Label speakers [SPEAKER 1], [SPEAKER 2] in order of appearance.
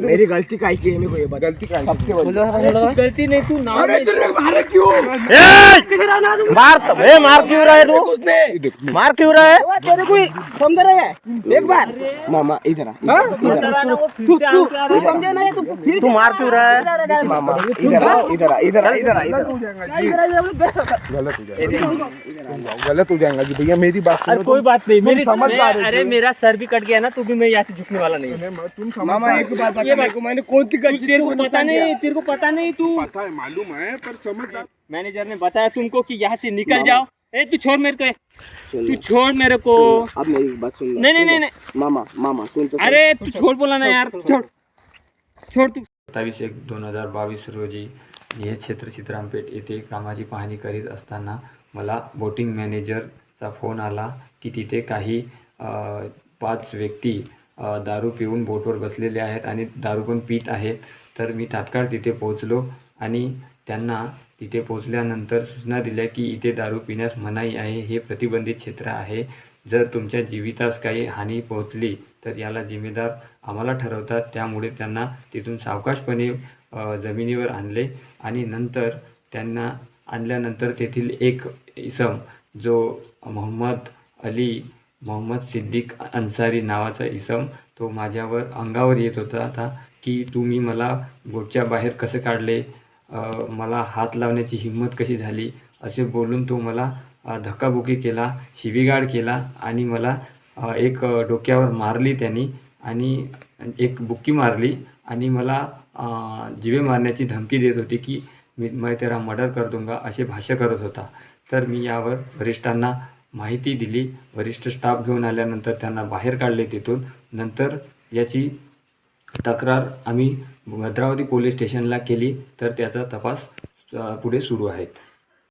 [SPEAKER 1] मेरी गलती काय की नहीं कोई बता।
[SPEAKER 2] गलती काय
[SPEAKER 3] गलती नहीं तू नाम
[SPEAKER 1] अरे तुझे मारा क्यों? ए!
[SPEAKER 4] मार तो ए, मार क्यों रहा है तू? उसने। मार क्यों रहा है?
[SPEAKER 1] तेरे को समझ रहे हैं? एक बार। मामा इधर आ आ,
[SPEAKER 3] तू तू
[SPEAKER 1] समझे नहीं तू फिर
[SPEAKER 4] तू मार क्यों रहा है?
[SPEAKER 1] मामा इधर आ इधर आ इधर आ इधर आ इधर आ।
[SPEAKER 2] गलत हो जाएगा गलत हो जाएगा जी भैया मेरी बात
[SPEAKER 3] अरे
[SPEAKER 2] सुनो
[SPEAKER 3] कोई बात नहीं मेरी
[SPEAKER 2] समझदार
[SPEAKER 3] मैं-
[SPEAKER 2] हो
[SPEAKER 3] अरे मेरा सर भी कट गया ना तो भी मैं यहाँ से झुकने वाला नहीं हूँ।
[SPEAKER 2] तुम तुम समझ
[SPEAKER 1] मामा एक बात मेरे को मैंने कौन सी गलती
[SPEAKER 3] तेरे को पता नहीं तेरे को पता नहीं तू।
[SPEAKER 2] पता है मालूम है पर समझदार
[SPEAKER 3] मैनेजर ने बताया तुमको कि यहाँ से निकल जाओ। ए तू छोड़ मेरे को तू छोड़ मेरे को।
[SPEAKER 1] अब मेरी बात सुन
[SPEAKER 3] नहीं नहीं नहीं नहीं।
[SPEAKER 1] मामा मामा सुन तो
[SPEAKER 3] अरे तू छोड़ बोला ना यार छोड़। छोड़ तू।
[SPEAKER 5] सत्तावीस एक दोन हज़ार बावीस रोजी हे क्षेत्र चित्रांपेठ येथे कामाची पाहणी करीत असताना मला बोटिंग मैनेजर मॅनेजरचा फ़ोन आला की तिथे काही पाच व्यक्ती दारू पिऊन बोटवर बसलेले आहेत आणि दारू पण पीत आहेत. तर मी तात्काळ तिथे पोहोचलो आणि त्यांना तिथे पोहोचल्यानंतर सूचना दिल्या की इथे दारू पिण्यास मनाई आहे. हे प्रतिबंधित क्षेत्र आहे. जर तुमच्या जीवितास काही हानी पोहोचली तर याला जिम्मेदार आम्हाला ठरवतात. त्यामुळे त्यांना तिथून सावकाशपणे जमिनीवर आणले आणि नंतर त्यांना आणल्यानंतर तेथील एक इसम जो मोहम्मद अली मोहम्मद सिद्दीक अन्सारी नावाचा इसम तो माझ्यावर अंगावर येत होता. आता की तुम्ही मला गोटच्या बाहेर कसं काढले? मला हात लावण्याची हिंमत कशी झाली? असे बोलून तो मला धक्काबुकी धक्काबुक्की केला शिवीगाळ केला आणि मला एक डोक्यावर मारली त्यांनी आणि एक बुक्की मारली आणि मला जिवे मारण्याची धमकी देत होती की मी मैं तेरा मर्डर कर दूंगा असे भाष्य करत होता. तर मी यावर वरिष्ठांना माहिती दिली. वरिष्ठ स्टाफ घेऊन आल्यानंतर त्यांना बाहेर काढले तिथून. नंतर याची तक्रार आम्ही भद्रावती पोलीस स्टेशनला केली. तर त्याचा तपास पुढे सुरू आहेत.